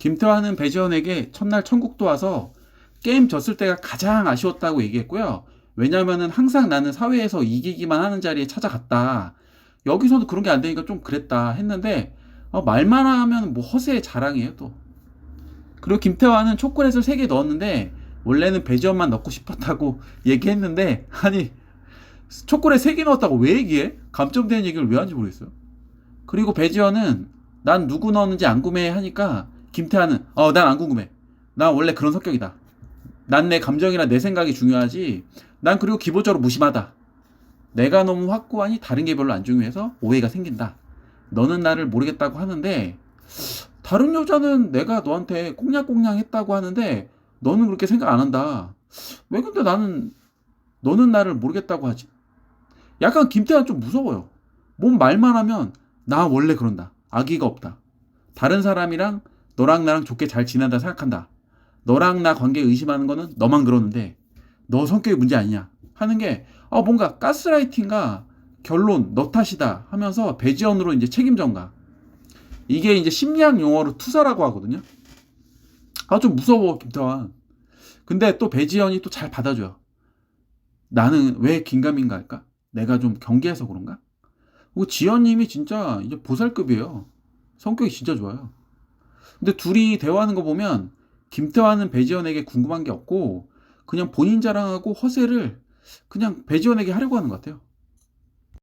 김태환은 배지원에게 첫날 천국도 와서 게임 졌을 때가 가장 아쉬웠다고 얘기했고요. 왜냐면은 항상 나는 사회에서 이기기만 하는 자리에 찾아갔다. 여기서도 그런 게 안 되니까 좀 그랬다 했는데 어, 말만 하면 뭐 허세의 자랑이에요 또. 그리고 김태환은 초콜릿을 3개 넣었는데 원래는 배지원만 넣고 싶었다고 얘기했는데 아니 초콜릿 3개 넣었다고 왜 얘기해? 감점되는 얘기를 왜 하는지 모르겠어요. 그리고 배지원은 난 누구 넣었는지 안 궁금해 하니까 김태환은 어 난 안 궁금해. 난 원래 그런 성격이다. 난 내 감정이나 내 생각이 중요하지. 난 그리고 기본적으로 무심하다. 내가 너무 확고하니 다른 게 별로 안 중요해서 오해가 생긴다. 너는 나를 모르겠다고 하는데 다른 여자는 내가 너한테 꽁냥꽁냥 했다고 하는데 너는 그렇게 생각 안 한다. 왜 근데 나는 너는 나를 모르겠다고 하지? 약간 김태환 좀 무서워요. 뭔 말만 하면 나 원래 그런다. 악의가 없다. 다른 사람이랑 너랑 나랑 좋게 잘 지낸다 생각한다. 너랑 나 관계 의심하는 거는 너만 그러는데 너 성격이 문제 아니냐 하는 게 아, 뭔가 가스라이팅과 결론 너 탓이다 하면서 배지원으로 이제 책임 전가. 이게 이제 심리학 용어로 투사라고 하거든요. 아 좀 무서워 김태환. 근데 또 배지연이 또 잘 받아줘요. 나는 왜 긴가민가 할까? 내가 좀 경계해서 그런가? 그리고 지연님이 진짜 이제 보살급이에요. 성격이 진짜 좋아요. 근데 둘이 대화하는 거 보면 김태환은 배지연에게 궁금한 게 없고 그냥 본인 자랑하고 허세를 그냥 배지연에게 하려고 하는 것 같아요.